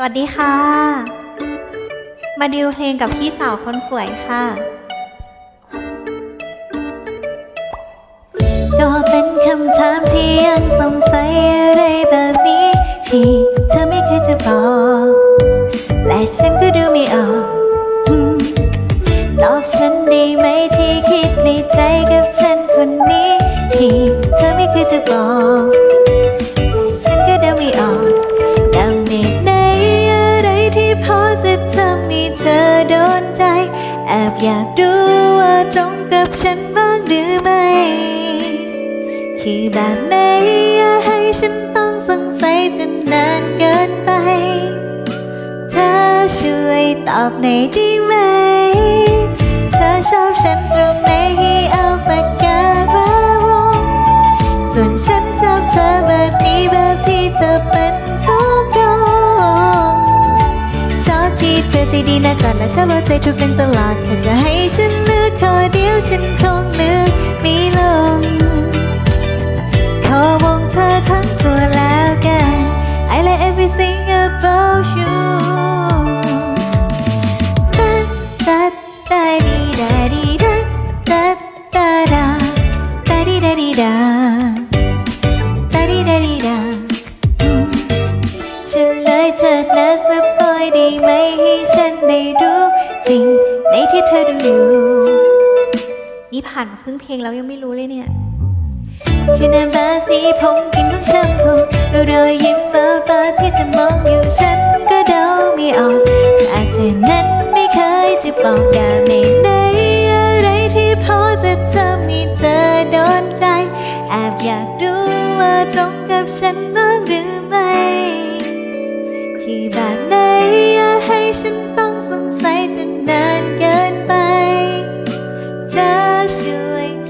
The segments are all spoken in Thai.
สวัสดีค่ะ มาดิวเพลงกับพี่สาวคนสวยค่ะก็เป็นคำถามที่ยังสงสัยอะไรแบบนี้ที่เธอไม่เคยจะบอก และฉันก็ดูไม่ออกตอบฉันได้ไหมที่คิดในใจกับฉันคนนี้ที่เธอไม่เคยจะบอก แอบอยากดูว่าตรงกับฉันบ้างหรือไม่ คือแบบไหนอย่าให้ฉันต้องสงสัยจนนานเกินไป เธอช่วยตอบหน่อยได้ไหม ที่เธอใจดีนะก่อนและชอบเอาใจทุกเรื่องตลอดแค่จะให้ เธอดูอยู่ นี่ผ่านมาครึ่งเพลงแล้วยังไม่รู้เลยเนี่ย คือน้าตาสีผมกินของแชมพูรอยยิ้มมา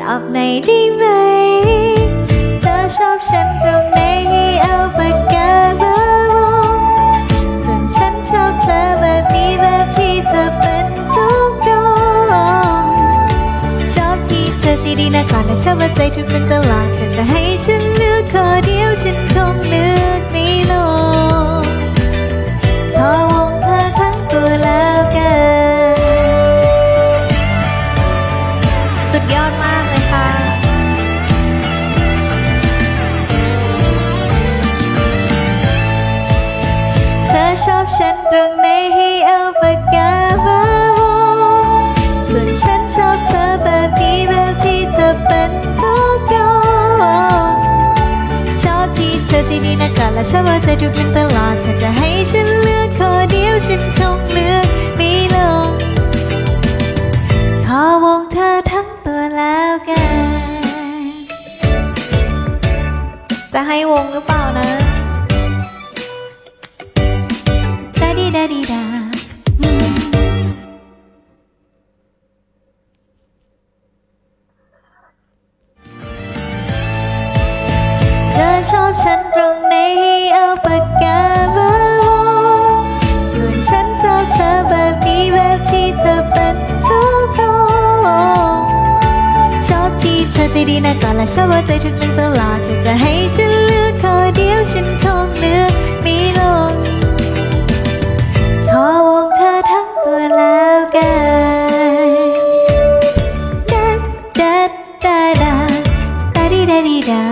อบหน่อยได้ไหม เธอชอบฉันตรงไหนให้เอาปากกามาวงส่วนฉันชอบเธอแบบนี้แบบที่เธอเป็นทุกดวงชอบที่เธอใจดีนะก่อนและชอบมาใจทุกเรื่องตลอดเธอจะให้ฉันเลือกข้อเดียวฉันคงเลือกไม่ลง ดยอดมากเลยค่ะ เธอชอบฉันตรงไหนให้เอาปากกามาวงส่วนฉันชอบเธอแบบนี้แบบที่เธอเป็นทุกดวงชอบที่เธอที่ดีนะก่อนและชอบเอาใจทุกเรื่องตลอดเธอจะให้ฉัน จะให้วงหรือเปล่านะ ธอใจดีนะก่อนและชอบว่าใจทุกเรื่องตลอดเธอจะให้ฉันเลือกข้อเดียวฉันคงเลือกไม่ลง ขอวงเธอทั้งตัวแล้วกันดัดดัดดาดีดาดีดาดาดีดาดีดา